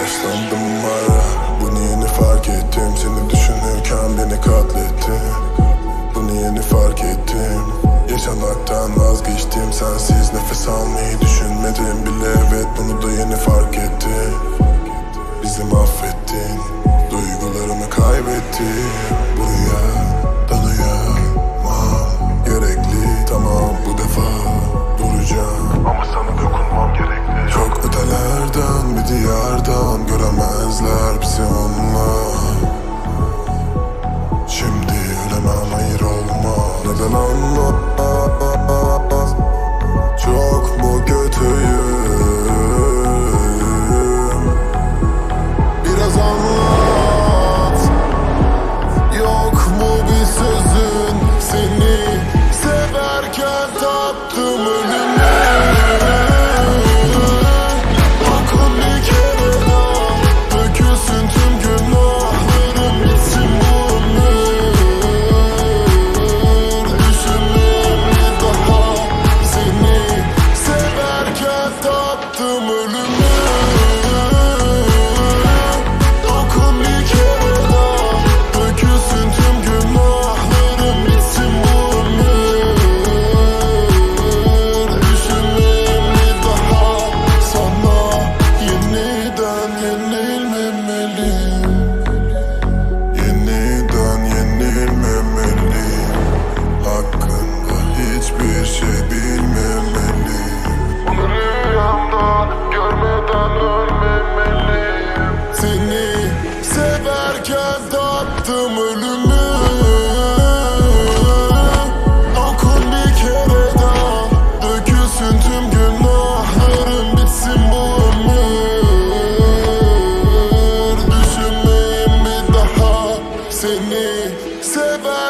Yaşlandım ara Bunu yeni fark ettim. Seni düşünürken beni katlettin. Bunu yeni fark ettim. Yaşamaktan vazgeçtim. Sensiz nefes almayı düşünmedim bile. Evet bunu da yeni fark ettim Bizi mahvettin. Duygularımı kaybettim bilmezler bizi onlar Şimdi ölemem hayır olma Neden anlat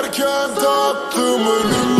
derken tattım ölüm